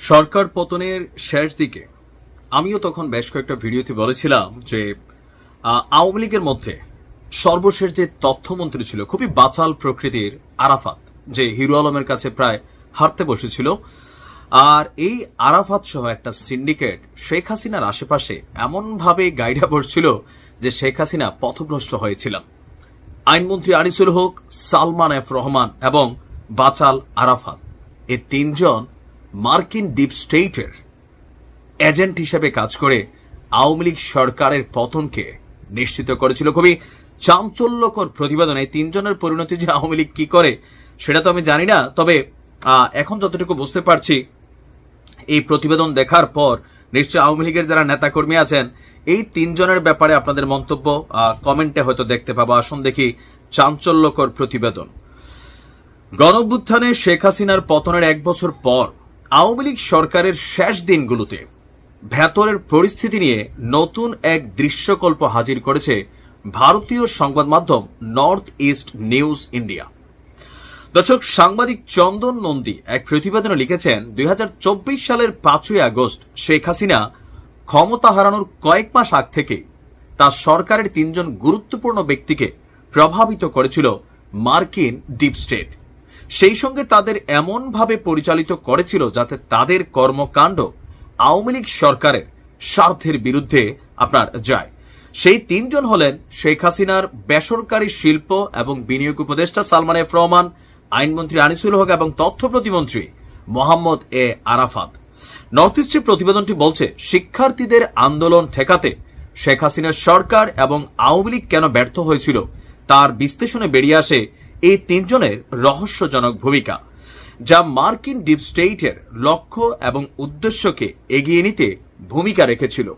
সরকার পতনের শেষ দিকে, আমিও তখন বেশ কয়েকটা ভিডিওতে বলেছিলাম যে আওয়ামী লীগের মধ্যে সর্বশেষ যে তথ্যমন্ত্রী ছিল, খুবই বাচাল প্রকৃতির আরাফাত, যে হিরো আলমের কাছে প্রায় হারতে বসেছিল। আর এই আরাফাত সহ একটা সিন্ডিকেট শেখ হাসিনার আশেপাশে এমনভাবে গাইডা বসছিল যে শেখ হাসিনা পথভ্রষ্ট হয়েছিলেন। আইনমন্ত্রী আনিসুল হক, সালমান এফ রহমান এবং বাচাল আরাফাত এই তিনজন মার্কিন ডিপ স্টেটের এজেন্ট হিসেবে কাজ করে আওয়ামী লীগ সরকারের পতনকে নিশ্চিত করেছিল। খুবই চাঞ্চল্যকর প্রতিবেদন এই তিনজনের পরিণতি যে আওয়ামী লীগ কি করে, সেটা তো আমি জানি না। তবে এখন যতটুকু বুঝতে পারছি, এই প্রতিবেদন দেখার পর নিশ্চয় আওয়ামী লীগের যারা নেতাকর্মী আছেন, এই তিনজনের ব্যাপারে আপনাদের মন্তব্য কমেন্টে হয়তো দেখতে পাবো। আসুন দেখি চাঞ্চল্যকর প্রতিবেদন। গণভ্যুত্থানে শেখ হাসিনার পতনের এক বছর পর আওয়ামী লীগ সরকারের শেষ দিনগুলোতে ভেতরের পরিস্থিতি নিয়ে নতুন এক দৃশ্যকল্প হাজির করেছে ভারতীয় সংবাদ মাধ্যম নর্থ ইস্ট নিউজ ইন্ডিয়া। দর্শক, সাংবাদিক চন্দন নন্দী এক প্রতিবেদনে লিখেছেন, দুই হাজার চব্বিশ সালের পাঁচই আগস্ট শেখ হাসিনা ক্ষমতা হারানোর কয়েক মাস আগ থেকে তার সরকারের তিনজন গুরুত্বপূর্ণ ব্যক্তিকে প্রভাবিত করেছিল মার্কিন ডিপ স্টেট। সেই সঙ্গে তাদের এমনভাবে পরিচালিত করেছিল যাতে তাদের কর্মকাণ্ড আওয়ামী লীগ সরকারের স্বার্থের বিরুদ্ধে আপনার যায়। সেই তিনজন হলেন শেখ হাসিনার বেসরকারি শিল্প এবং বিনিয়োগ উপদেষ্টা সালমান এফ রহমান, আইনমন্ত্রী আনিসুল হক এবং তথ্য প্রতিমন্ত্রী মোহাম্মদ এ আরাফাত। নর্থ ইস্টের প্রতিবেদনটি বলছে, শিক্ষার্থীদের আন্দোলন ঠেকাতে শেখ হাসিনার সরকার এবং আওয়ামী লীগ কেন ব্যর্থ হয়েছিল, তার বিশ্লেষণে বেরিয়ে আসে এই তিনজনের রহস্যজনক ভূমিকা, যা মার্কিন ডিপ স্টেটের লক্ষ্য এবং উদ্দেশ্যকে এগিয়ে নিতে ভূমিকা রেখেছিল।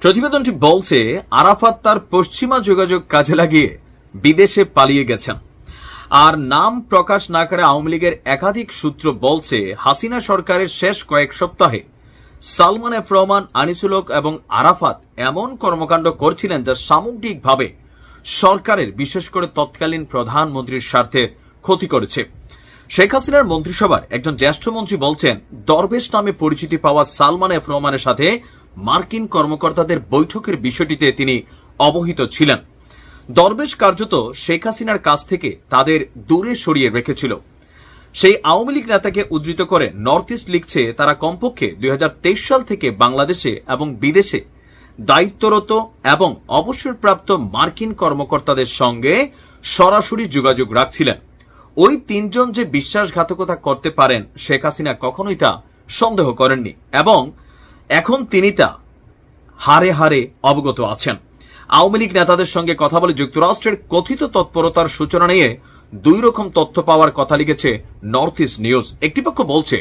প্রতিবেদনটি বলছে, আরাফাত তার পশ্চিমা যোগাযোগ কাজে লাগিয়ে বিদেশে পালিয়ে গেছেন। আর নাম প্রকাশ না করে আওয়ামী লীগের একাধিক সূত্র বলছে, হাসিনা সরকারের শেষ কয়েক সপ্তাহে সালমান এফ রহমান, আনিসুলক এবং আরাফাত এমন কর্মকাণ্ড করছিলেন যা সামগ্রিকভাবে সরকারের, বিশেষ করে তৎকালীন প্রধানমন্ত্রীর স্বার্থের ক্ষতি করেছে। শেখ হাসিনার মন্ত্রিসভার একজন জ্যেষ্ঠ মন্ত্রী বলছেন, দরবেশ নামে পরিচিতি পাওয়া সালমান এফ রহমানের সাথে মার্কিন কর্মকর্তাদের বৈঠকের বিষয়টিতে তিনি অবহিত ছিলেন। দরবেশ কার্যত শেখ হাসিনার কাছ থেকে তাদের দূরে সরিয়ে রেখেছিল। সেই আওয়ামী লীগ নেতাকে উদ্ধৃত করে নর্থ ইস্ট লিখছে, তারা কমপক্ষে দুই হাজার তেইশ সাল থেকে বাংলাদেশে এবং বিদেশে দায়িত্বরত এবং অবসরপ্রাপ্ত মার্কিন কর্মকর্তাদের সঙ্গে সরাসরি যোগাযোগ রাখছিলেন। ওই তিনজন যে বিশ্বাসঘাতকতা করতে পারেন, শেখ হাসিনা কখনোই তা সন্দেহ করেননি এবং এখন তিনি তা হারে হারে অবগত আছেন। আওয়ামী লীগ নেতাদের সঙ্গে কথা বলে যুক্তরাষ্ট্রের কথিত তৎপরতার সূচনা নিয়ে দুই রকম তথ্য পাওয়ার কথা লিখেছে নর্থ ইস্ট নিউজ। একটি পক্ষ বলছে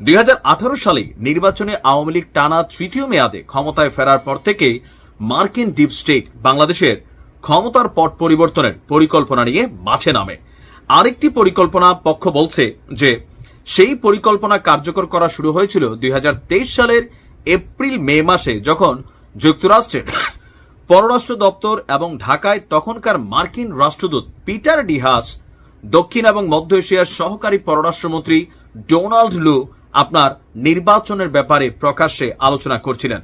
দুই হাজার আঠারো সালে নির্বাচনে আওয়ামী লীগ টানা তৃতীয় মেয়াদে ক্ষমতায় ফেরার পর থেকে মার্কিন ডিপ স্টেট বাংলাদেশের ক্ষমতার পট পরিবর্তনের পরিকল্পনা নিয়ে মাঠে নামে। আরেকটি পরিকল্পনা পক্ষ বলছে যে, সেই পরিকল্পনা কার্যকর করা শুরু হয়েছিল দুই হাজার তেইশ সালের এপ্রিল মে মাসে যখন যুক্তরাষ্ট্রের পররাষ্ট্র দপ্তর এবং ঢাকায় তখনকার মার্কিন রাষ্ট্রদূত পিটার ডিহাস, দক্ষিণ এবং মধ্য এশিয়ার সহকারী পররাষ্ট্রমন্ত্রী ডোনাল্ড লু আপনার নির্বাচনের ব্যাপারে প্রকাশ্যে আলোচনা করছিলেন।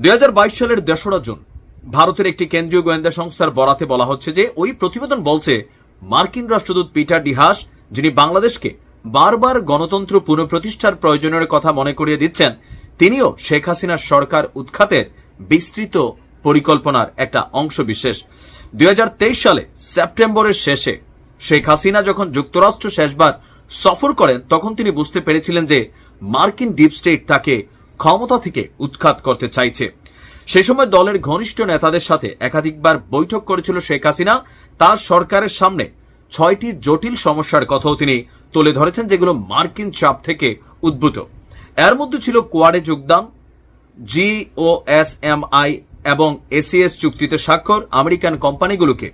দুই হাজার বাইশ সালের দোসরা জুন ভারতের একটি কেন্দ্রীয় গোয়েন্দা সংস্থার বরাতে বলা হচ্ছে যে, ওই প্রতিবেদন বলছে, মার্কিন রাষ্ট্রদূত পিটার ডিহাস, যিনি বাংলাদেশকে বারবার গণতন্ত্র পুনঃপ্রতিষ্ঠার প্রয়োজনের কথা মনে করিয়ে দিচ্ছেন, তিনিও শেখ হাসিনার সরকার উৎখাতের বিস্তৃত পরিকল্পনার একটা অংশ বিশেষ দুই হাজার তেইশ সালে সেপ্টেম্বরের শেষে শেখ হাসিনা যখন যুক্তরাষ্ট্র শেষবার সফর করেন, তখন তিনি বুঝতে পেরেছিলেন যে মার্কিন ডিপ স্টেট তাকে ক্ষমতা থেকে উৎখাত করতে চাইছে। সে সময় দলের ঘনিষ্ঠ নেতাদের সাথে একাধিকবার বৈঠক করেছিল শেখ হাসিনা। তার সরকারের সামনে ছয়টি জটিল সমস্যার কথাও তিনি তুলে ধরেছেন, যেগুলো মার্কিন চাপ থেকে উদ্ভূত। এর মধ্যে ছিল কোয়াডে যোগদান জিওএসএমআই এবং এসিএস চুক্তিতে স্বাক্ষর, আমেরিকান কোম্পানিগুলোকে।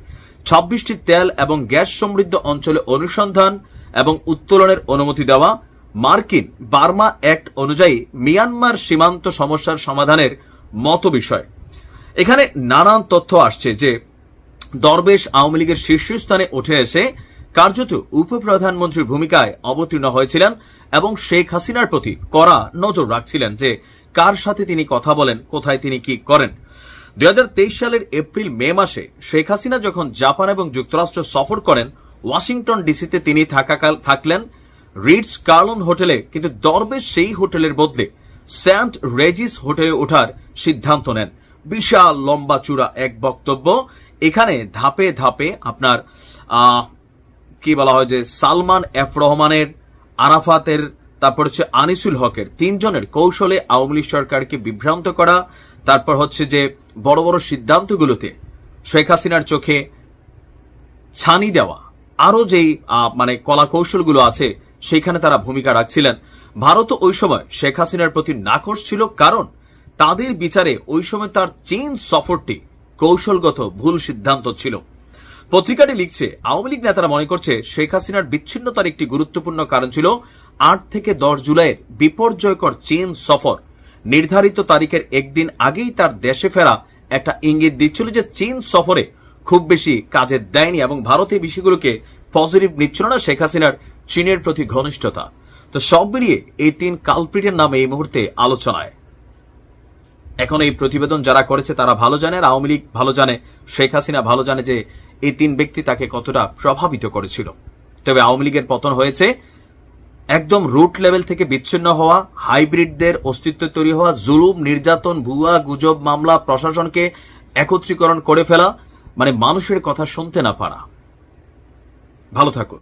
ছাব্বিশটি তেল এবং গ্যাস সমৃদ্ধ অঞ্চলে অনুসন্ধান এবং উত্তোলনের অনুমতি দেওয়া মার্কিন বার্মা অ্যাক্ট অনুযায়ী মিয়ানমার সীমান্ত সমস্যার সমাধানের মতো বিষয়। এখানে নানান তথ্য আসছে যে দরবেশ আওয়ামী লীগের শীর্ষস্থানে উঠে এসে কার্যত উপপ্রধানমন্ত্রীর ভূমিকায় অবতীর্ণ হয়েছিলেন এবং শেখ হাসিনার প্রতি কড়া নজর রাখছিলেন যে কার সাথে তিনি কথা বলেন, কোথায় তিনি কি করেন। দু হাজার তেইশ সালের এপ্রিল মে মাসে শেখ হাসিনা যখন জাপান এবং যুক্তরাষ্ট্র সফর করেন ওয়াশিংটন ডিসিতে তিনি থাকাকাল থাকলেন। রিডস কার্লন হোটেলে, কিন্তু দরবেশ সেই হোটেলের বদলে সেন্ট রেজিস হোটেলে ওঠার সিদ্ধান্ত নেন। বিশাল লম্বা চূড়া এক বক্তব্য। এখানে ধাপে ধাপে আপনার কি বলা হয় যে, সালমান এফ রহমানের, আরাফাতের, তারপর হচ্ছে আনিসুল হকের তিনজনের কৌশলে আওয়ামী লীগ সরকারকে বিভ্রান্ত করা, তারপর হচ্ছে যে, বড় বড় সিদ্ধান্তগুলোতে শেখ হাসিনার চোখে ছানি দেওয়া। আরও যেই মানে কলা কৌশলগুলো আছে, সেইখানে তারা ভূমিকা রাখছিলেন। ভারত ওই সময় শেখ হাসিনার প্রতি নাকশ ছিল কারণ তাদের বিচারে ওই সময় তার চীন সফরটি কৌশলগত ভুল সিদ্ধান্ত ছিল। পত্রিকাটি লিখছে, আওয়ামী লীগ নেতারা মনে করছে শেখ হাসিনার বিচ্ছিন্নতার একটি গুরুত্বপূর্ণ কারণ ছিল আট থেকে দশ জুলাইয়ের বিপর্যয়কর চীন সফর। নির্ধারিত তারিখের একদিন আগেই তার দেশে ফেরা একটা ইঙ্গিত দিচ্ছিল যে চীন সফরে খুব বেশি কাজে দেয়নি এবং ভারত বিষয়গুলোকে পজিটিভ নিচ্ছিল না শেখ হাসিনার চীনের প্রতি ঘনিষ্ঠতা। তো সব মিলিয়ে এই তিন কালপ্রিটের নামে এই মুহূর্তে আলোচনায়। এখন এই প্রতিবেদন যারা করেছে তারা ভালো জানে আর আওয়ামী লীগ ভালো জানে, শেখ হাসিনা ভালো জানে যে এই তিন ব্যক্তি তাকে কতটা প্রভাবিত করেছিল। তবে আওয়ামী লীগের পতন হয়েছে, একদম রুট লেভেল থেকে বিচ্ছিন্ন হওয়া হাইব্রিডদের অস্তিত্ব তৈরি হওয়া, জুলুম, নির্যাতন, ভুয়া গুজব, মামলা, প্রশাসনকে একত্রীকরণ করে ফেলা মানে মানুষের কথা শুনতে না পারা। ভালো থাকুন।